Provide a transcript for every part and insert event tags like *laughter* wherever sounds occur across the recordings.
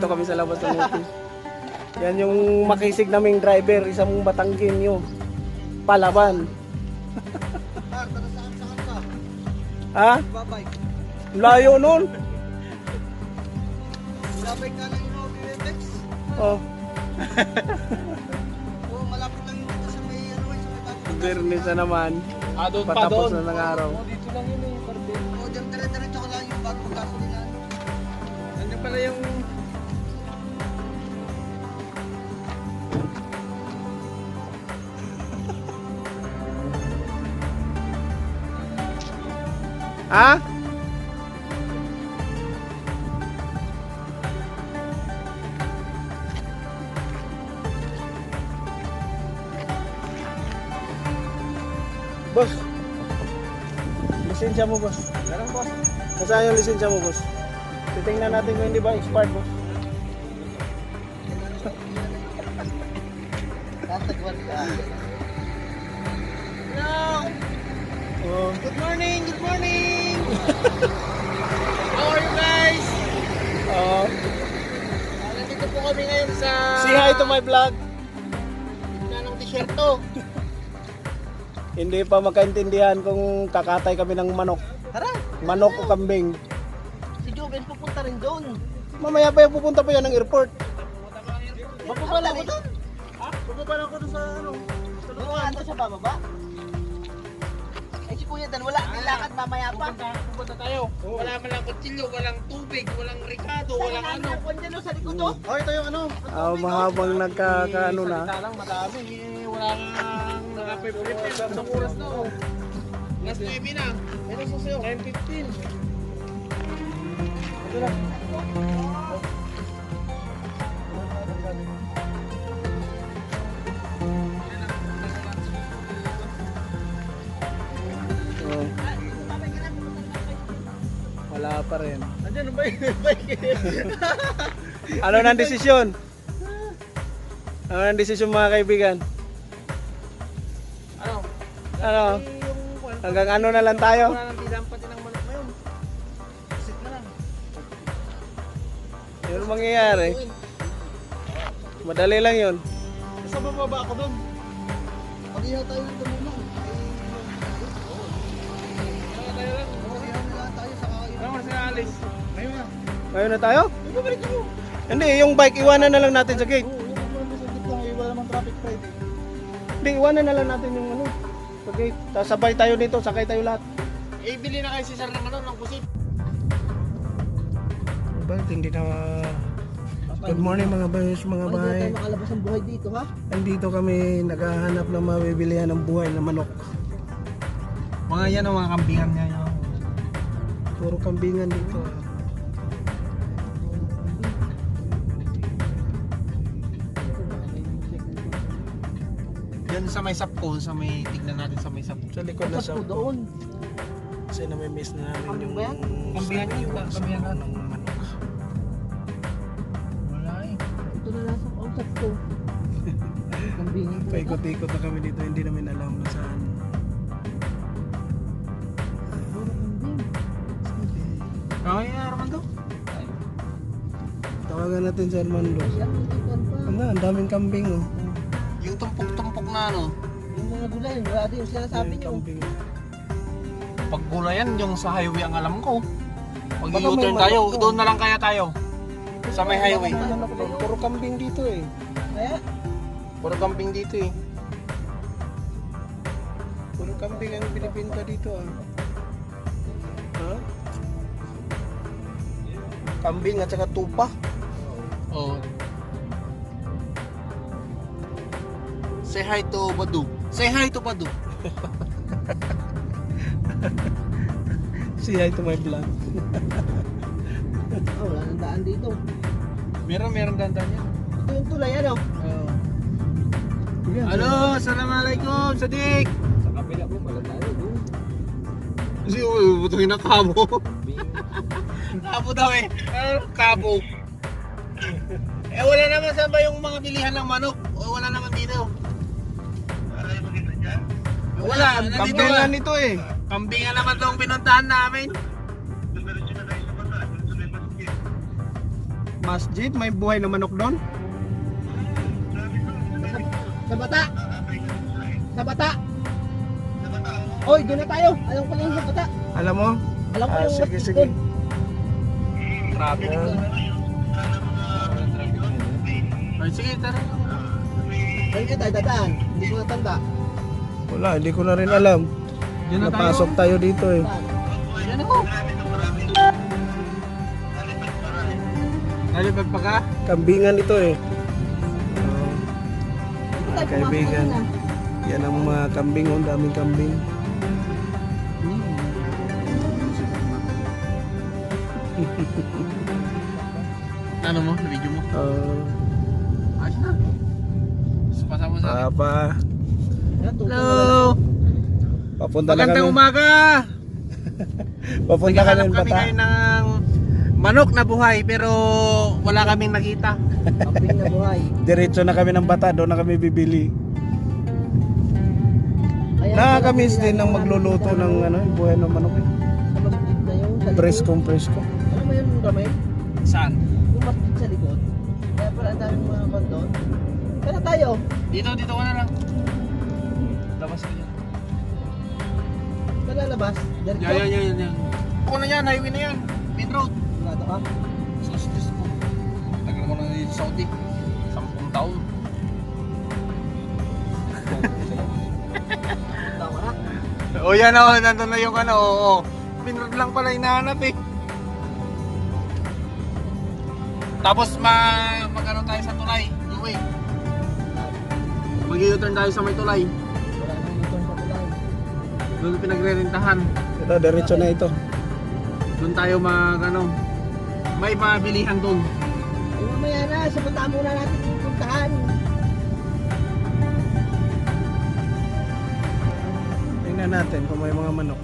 Nandito kami sa labas ng office. Yan yung makisig naming driver, isang Batanggin yung palaban. Ha? Layo nun. Babay ka lang yung BMX. Oh, *laughs* Oo, malapit lang yung dito sa may ano sa may. Bernis na naman. Ah, doon pa Patapos doon. na ng araw. Oh, dito lang yun eh, Ha? Boss. Lisensya mo, boss. Meron boss. Nasaan yung lisensya mo, boss? Titingnan natin kung hindi ba expired, boss. Tatagwan ka. Oh. Good morning, good morning! *laughs* How are you guys? Oh. Ah, nandito po kami ngayon sa... Say hi to my vlog. Nanang disyerto. *laughs* Hindi pa magkaintindihan kung kakatay kami ng manok. Tara, Manok o kambing. si Joven pupunta rin doon. Mamaya pa yung pupunta pa yan ng airport. Mapapala ko doon. Ha? Mapapala ko doon sa ano? Sa lugar. sa bababa? Eh Dan, wala ang lakad mamaya pa. Pupunta, pupunta tayo. Wala man lang kutsilyo, walang tubig, walang ricado, walang ano. Kung dyan sa likod oh. Oh, ito yung ano. Ah, mahabang nagkakaano na. Salita lang, madami. Eh, wala nang nakapipipip. Sa oras na oh. Last 9 na. Meron sa sayo. 9.15. Ito na. Pa rin. Andiyan ang bike. Ano nang desisyon? Ano nang desisyon mga kaibigan? ano? Ano? Hanggang ano na lang tayo? Ng. Yun ang mangyayari. Madali lang yun. Sa bababa ako doon. Pag-ihaw tayo ng Ano Alice? Ngayon na. Ngayon na tayo? Bumalik ako. Hindi, yung bike iwanan na lang natin sa gate. Oo, mga sa eh, Wala namang traffic Friday. Hindi, iwanan na lang natin yung ano. Sa gate. Tapos sabay tayo dito, sakay tayo lahat. Eh, bili na kayo si Sir ng ano, ng kusit. Bakit hindi na... Good morning mga bayos, mga Hindi bahay. tayo makalabas ng buhay dito ha. Andito kami naghahanap ng mabibilihan ng buhay na manok. Mga yan ang mga kambingan niya. Puro kambingan dito. Yan sa may sapko, sa may tignan natin sa may sapko. Sa likod na sa Pasok doon. Kasi namimiss na namin yung... ba yan? Kambingan kambingan sa- ano? ng manok. Wala eh. Ito na nasa kausap ko. *laughs* Kambingin ko. Paikot-ikot na kami dito, hindi namin alam na saan. Okay, Armando. Tawagan natin si Armando. Ano, ang daming kambing oh. Yung tumpok-tumpok na ano. Yung mga gulay, wala din yung sinasabi niyo. kambing. Pag gulayan, yung sa highway ang alam ko. Pag Baka may u-turn tayo, manok doon. na lang kaya tayo. Sa may highway. Puro kambing dito eh. Kaya, Puro kambing dito eh. Puro kambing ang binibinta dito ah. Ha? Kambing at saka tupa. Oo. Say hi to Badu. Say hi to Badu. *laughs* Say hi to my vlog. *laughs* oh, wala nang daan dito. Meron, meron dandan yan. Ito yung tulay, ano? Oo. Halo, assalamualaikum, Sadik. Sa kapila po. Si Uy, butuhin na kabo. *laughs* kabo daw eh. Ano, kabo. eh wala naman saan ba yung mga bilihan ng manok? O, wala naman dito. Wala, nandito Kambingan nga. nito eh. Kambingan naman tong pinuntahan namin. Masjid, may buhay na manok doon? Sa bata. Sa bata. Oy, doon na tayo. Alam ko lang sa bata. Alam mo? Alam ko Ah, yung sige, sige. doon. Traffic. Ay, sige, tara. Saan kayo tayo dadaan? Hindi ko natanda. Wala, hindi ko na rin alam. Diyan na tayo. Napasok tayo dito eh. Diyan ako. Nalipad pa ka? Kambingan ito eh. Tayo pumasok Kaibigan. Yan ang mga kambing, oh, ang daming kambing. Ano mo? Video mo? Uh, Ayos na. Pasama sa akin. Papa, na Hello! papunta na Magandang *laughs* kami. umaga! Papunta ka Naghahanap ng kami bata. ngayon ng manok na buhay pero wala kaming nakita. Kambing na buhay. Diretso na kami ng bata, doon na kami bibili. Nakakamiss din ng magluluto ng ano, yung buhay ng manok. eh. Preskong presko. Alam mo yun, Ramay? Saan? Yung masjid sa likod. Kaya pala ang daming mga kondon. Kaya na tayo. Dito, dito ka na lang. Labas ka dyan. Kaya lalabas. Diretso. Yan, yan, yan, yan. Ako na yan, highway na yan. Main road. Sigurado ka. Sus, Diyos ko. Tagal mo na dito sa Saudi. Sampung taon. O yan o, nandun na yung ano, oo. Pinroad lang pala hinahanap eh. Tapos ma magano tayo sa tulay, yung way. Mag-u-turn tayo sa may tulay. Wala return sa tulay. Doon pinagre-rentahan. Ito, diretso na ito. Doon tayo mag ano, may mabilihan doon. Ay mamaya na, sa bata muna natin pupuntahan. Natin kung may mga manok.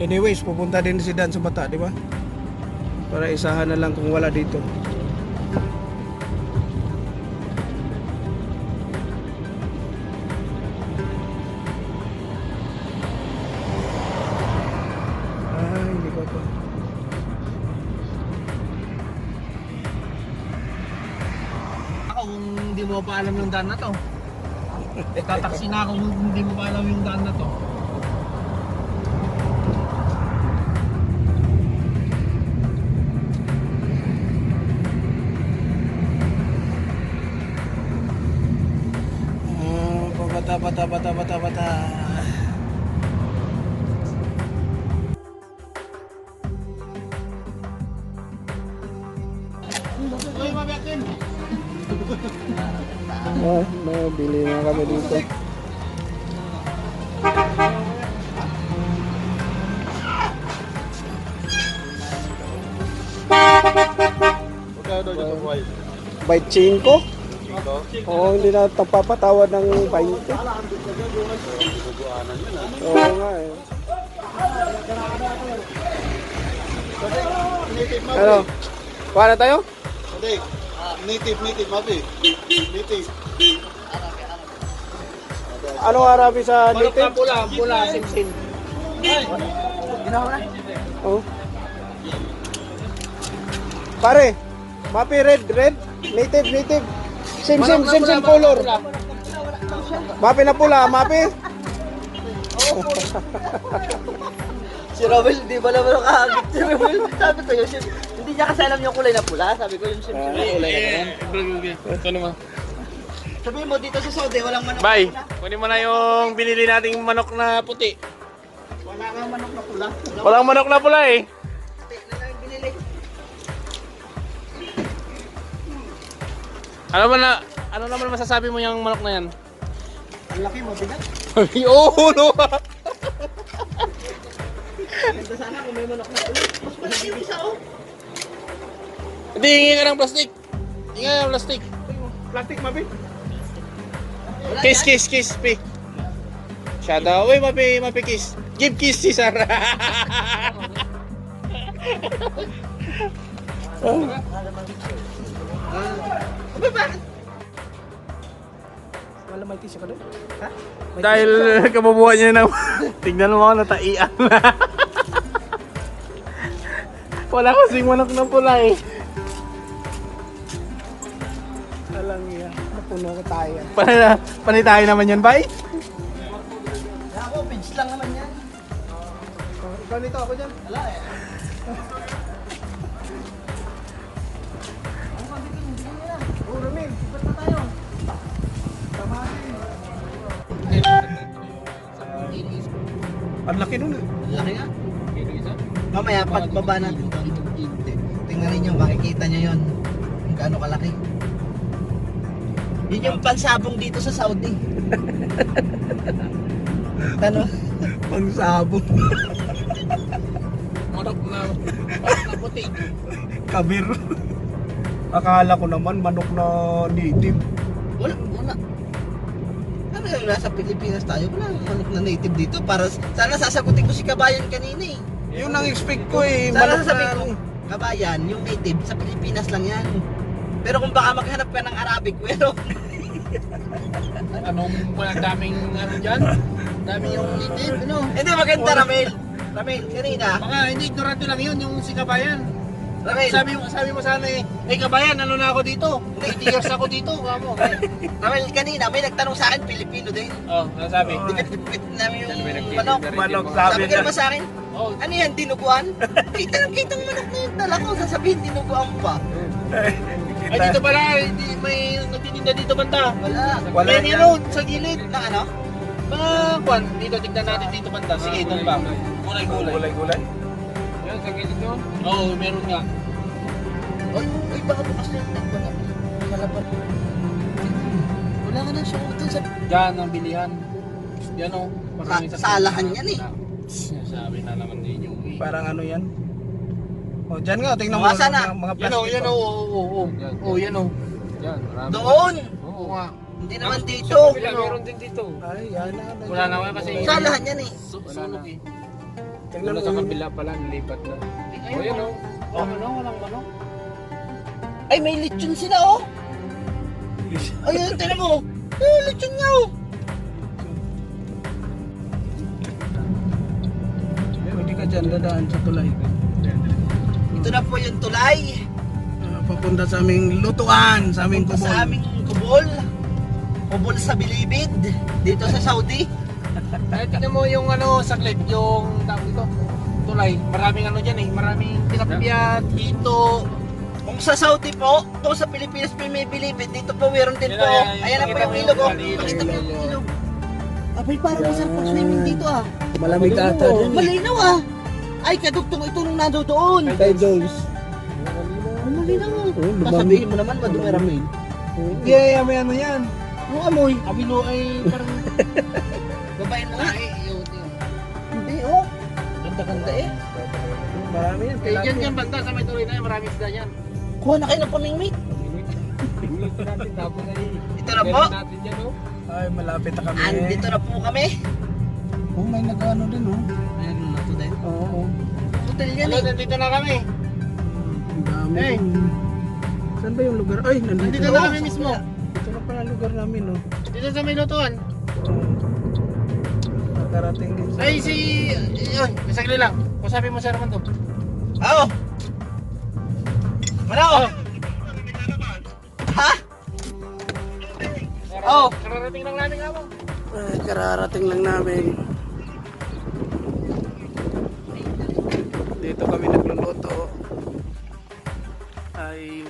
Anyways, pupunta din si Dan sa bata, di ba? Para isahan na lang kung wala dito. Daan na to. Tataksi na ako kung hindi mo pa alam yung daan na to. Ah, bata, bata, bata, bata, bata. Ah, nabili na kami dito. By 5? Oo, hindi na papatawad ng 20. Oo nga eh. Ano? Kuha na tayo? Hindi. Native, native, mapi. Native. Anong arabi sa na native? pula, pula, simsim. Oh. Pare, mapi red, red, native, native. Sim, sim, sim, sim color. Mapi na pula, mapi. Si Romel, di ba naman nakakagit si Romel? Sabi ko yun, sim- hindi niya kasi alam yung kulay na pula. Sabi ko yung sim sim na kulay na yan. Ito naman. Sabihin mo dito sa Saudi, walang manok Bye. na pula. Kunin mo na yung binili nating manok na puti. Wala nga manok na pula. Wala Walang manok na pula eh. na lang binili. Ano ba na, ano naman masasabi mo yung manok na yan? Ang laki mo, bigat. Oo, no. Ganda sana kung may manok na pula. Mas malaki yung isa oh. Hindi, hingi ka ng plastic. Hingi ka ng plastic. Plastic, mapi. Kiss, yan. kiss, kiss, pi. Siya daw. Uy, mapi, mapi kiss. Give kiss si Sarah. Aba, bakit? Wala may tissue ka doon? Ha? Dahil kabubuhan niya na. Tignan mo ako, nataian na. Wala kasing manok na pula eh. Alang iya. Napuno ko tayo. Panay, panay tayo naman yan, bay? Ako, page lang naman yan. Oh, ikaw nito, ako dyan. Wala eh. Ang laki nun. Laki nga. Mamaya, pagbaba natin tingnan ninyo, makikita nyo yun. Kung gaano kalaki. Yun yung pansabong dito sa Saudi. ano? Pang sabong. Manok na, manok na puti. Kabir. Akala ko naman manok na native. Wala, wala. Ano yung nasa Pilipinas tayo? Wala manok na native dito. Para sana sasagutin ko si Kabayan kanina eh. Yun ang expect ko eh. Sana Manok sasabihin na ko, ano. Kabayan, yung native, sa Pilipinas lang yan. Pero kung baka maghanap ka ng Arabic, pero *laughs* Anong ang daming ano dyan? Dami yung native, ano? hindi maganda, Ramel. Ramel, kanina. Baka hindi ignorante lang yun, yung si Kabayan. Ramel, Sabi mo, sabi mo sana eh, eh Kabayan, ano na ako dito? 80 years ako dito, *laughs* kamo. Ramel, kanina may nagtanong sa akin, Pilipino din. Oh, ano sabi? Dipit-dipit namin yung manok. Manok Sabi sabi ka naman sa akin, Oh, ano yan, dinuguan? *laughs* Kita ng kitang manok na yung dala ko, sasabihin dinuguan pa. Ay dito pala, hindi, may nagtitinda dito banda. Wala. Wala yan. ano, sa gilid. Na ano? Mga kwan, dito tignan natin dito banda. Sige, doon ba? Gulay-gulay. Gulay-gulay. Yan, sa gilid doon? Oo, oh, meron nga. Ay, ay baka bukas na yung. Wala pa. Wala ka nang sukutin sa... Diyan ang bilihan. Yan o. Sa- salahan yan eh. Sabi na naman din yung eh. Parang ano yan? O, dyan nga, tingnan mo. Mga sana. Mga, mga Yan plastic. yan o. Oo, oo, oo. Oo, yan o. Yan, marami. Doon! Oo nga. Hindi naman dito. Wala, meron din dito. Ay, yan na. Wala na nga kasi. Salahan yan eh. Su- Sunog eh. Tingnan Wala mo. sa kabila pala, nilipat na. O yan. Oh, ano, walang manok. Ay, may lechon sila oh. *laughs* Ayun, tinan mo. Ay, lechon nga oh. Pwede ka dyan dadaan sa tulay. Ito na po yung tulay. Ah, papunta sa aming lutuan, sa aming kubol. sa aming kubol. Kubol sa Bilibid. Dito sa Saudi. *laughs* Ay, tingnan mo yung ano, saglit, yung tawag ito. Tulay, maraming ano dyan eh, maraming tilapia, dito. Kung sa Saudi po, kung sa Pilipinas po may Bilibid, dito po meron din po. yan, yan. Ayan na po yung ilog oh. Pakita mo yung ilog. Abay, parang masarap po swimming dito ah. Malamig ata dyan. eh. Malinaw ah. Ay, kadugtong ito nung nando doon. Kay Jones. Oh, malinaw. lumamig. Pasabihin mo naman, madumi Ramil. Yeah, may ano yan. Ang amoy. Abilo ay parang *laughs* Babayin mo nga. yun. Hindi oh. Ganda-ganda eh. Marami yan. Eh, yan yan banda sa may tuloy na yan, maraming isda yan. Kuha na kayo ng ay, Ito na po. oh. Ay, malapit na kami. Andito na po kami. Oh, may nag-ano din, oh. Oo. Hotel yan eh. nandito na kami. Ang dami. Hey. Saan ba yung lugar? Ay, nandito. Nandito na kami mismo. Ito na pala lugar namin, oh. Dito sa may lutuan. Nakarating din. Ay, si... Yun, sagli lang. Kasabi mo sa naman to. Oo. Ano? Oh. Ha? Oh. Kararating lang namin ako. Ay, kararating lang namin. Dito kami nagluluto. Ay...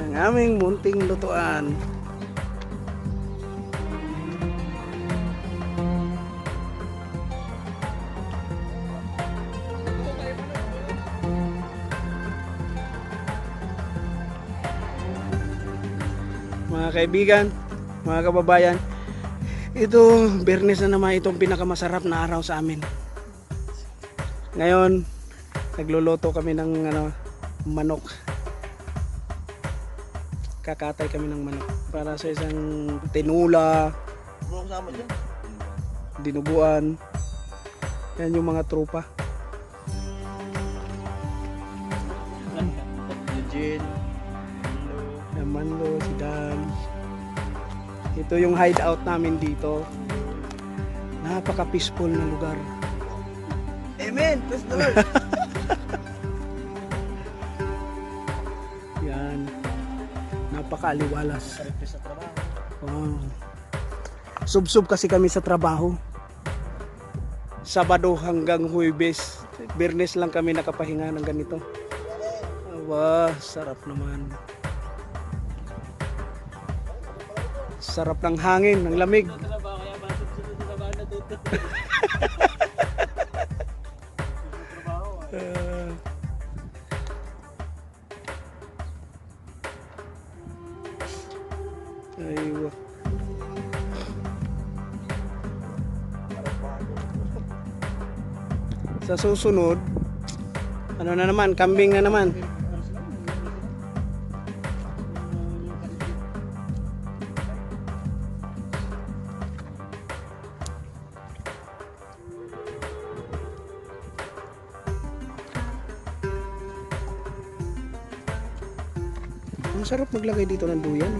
Ang aming munting lutuan. Mga kaibigan, mga kababayan, ito, bernes na naman itong pinakamasarap na araw sa amin. Ngayon, nagluluto kami ng ano, manok. Kakatay kami ng manok para sa isang tinula, dinuguan. Yan yung mga tropa. Ito yung hideout namin dito. Napaka-peaceful na lugar. Amen. Praise the Lord. *laughs* Yan. Napaka-aliwalas. sa trabaho. Wow. Sub-sub kasi kami sa trabaho. Sabado hanggang Huwebes. Birnes lang kami nakapahinga ng ganito. Aba, sarap naman. Sarap ng hangin, ng lamig. Aywa. *laughs* Sa susunod, ano na naman, kambing na naman. Sarap maglagay dito ng duyan.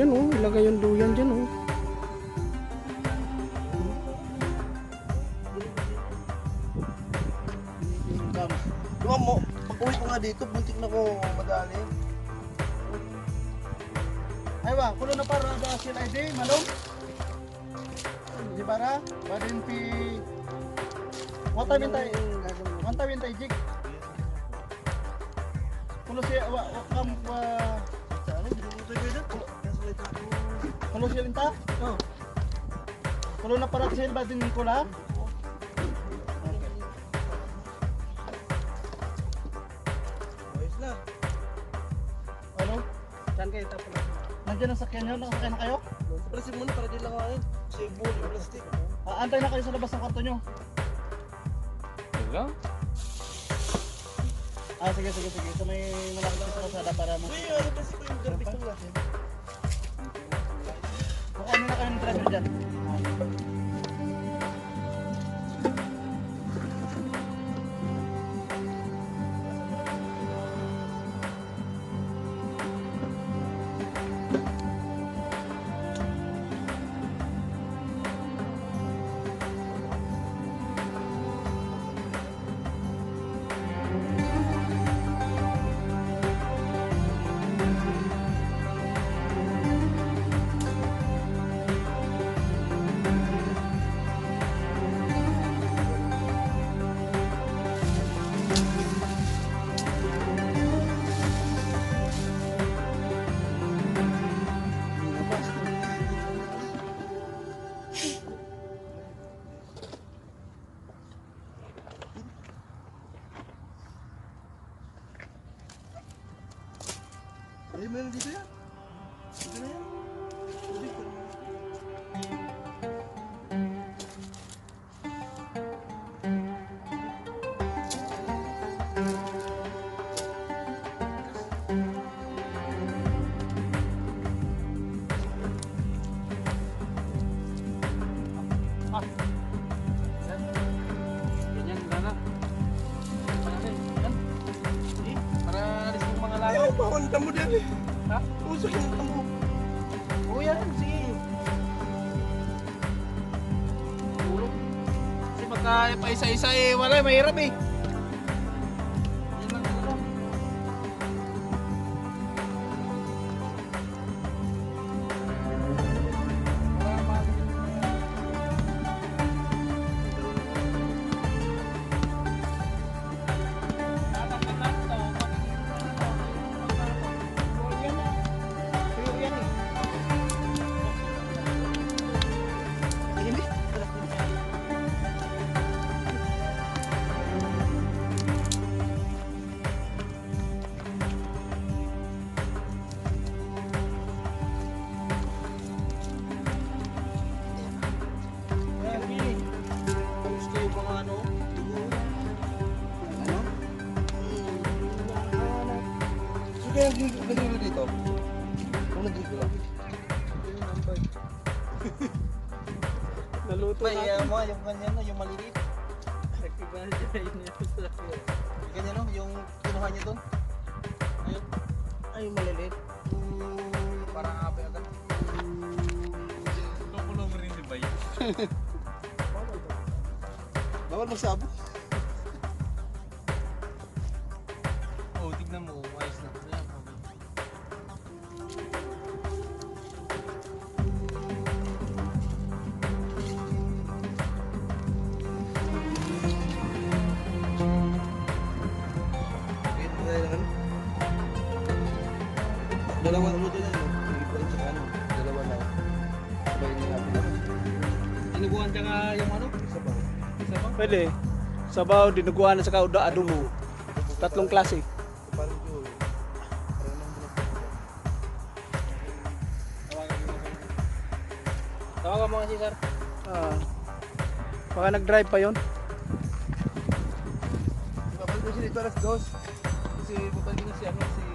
Yan oh, ilagay yung duyan dyan oh. Diba mo, pag uwi ko nga dito, buntik na ko madali. Ay ba, kulo na para da sila ID, malong? Di bara? Badin pi... What time tayo? Time tayo, jig? Kulo siya, wa, wa, kam, wa... Kulo siya linta? Oo. Kulo na para siya, badin ko lang? Ano? Saan kayo tapos? Nandiyan ang sakyan nyo? Nakasakyan na kayo? Plastic muna para di lang kain. Sibol, plastic. Ah, antay na kayo sa labas ng kwarto nyo. Wala. Ah, sige, sige, sige. So may malaki sa kalsada para mo. Uy, ano ng lahat. Kung ano na kayo ng driver dyan. Ay, meron Pagka pa isa-isa eh, wala, mahirap eh. Nagigilo dito? Kung nagigilo? Naluto May na. uh, mga yung ganyan no, yung maliliit. Pwede. Sabaw, dinuguan sa kauda, adubo. Tatlong klase. Tawagan mo nga. Tawagan mo nga si sir. Ah. baka nag-drive pa yon. Babalik ko siya dito alas dos. Kasi babalik ko si ano si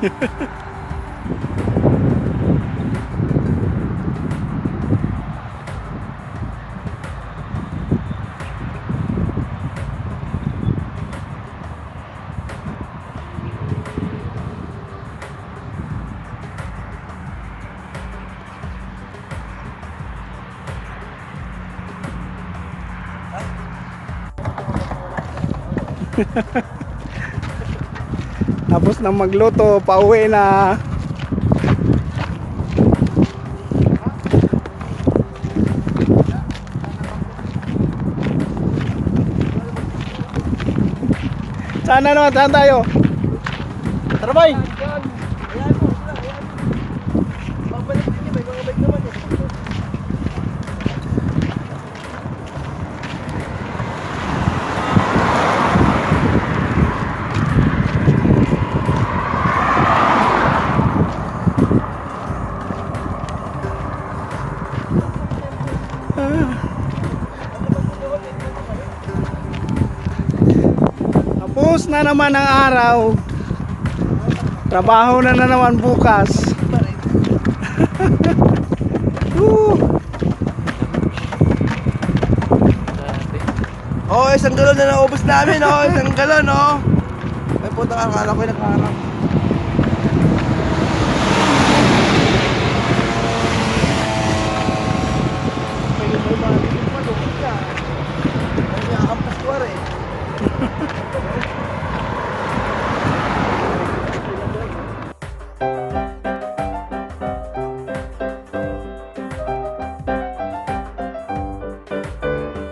Ha ha ha. Tapos nang magluto, pauwi na. Saan na naman? Saan tayo? Tara bay! Tapos na naman ang araw. Trabaho na na naman bukas. *laughs* Oh, isang galon na naubos namin, oh. Isang galon, oh. Ay, puta, akala ko yung nakaharap.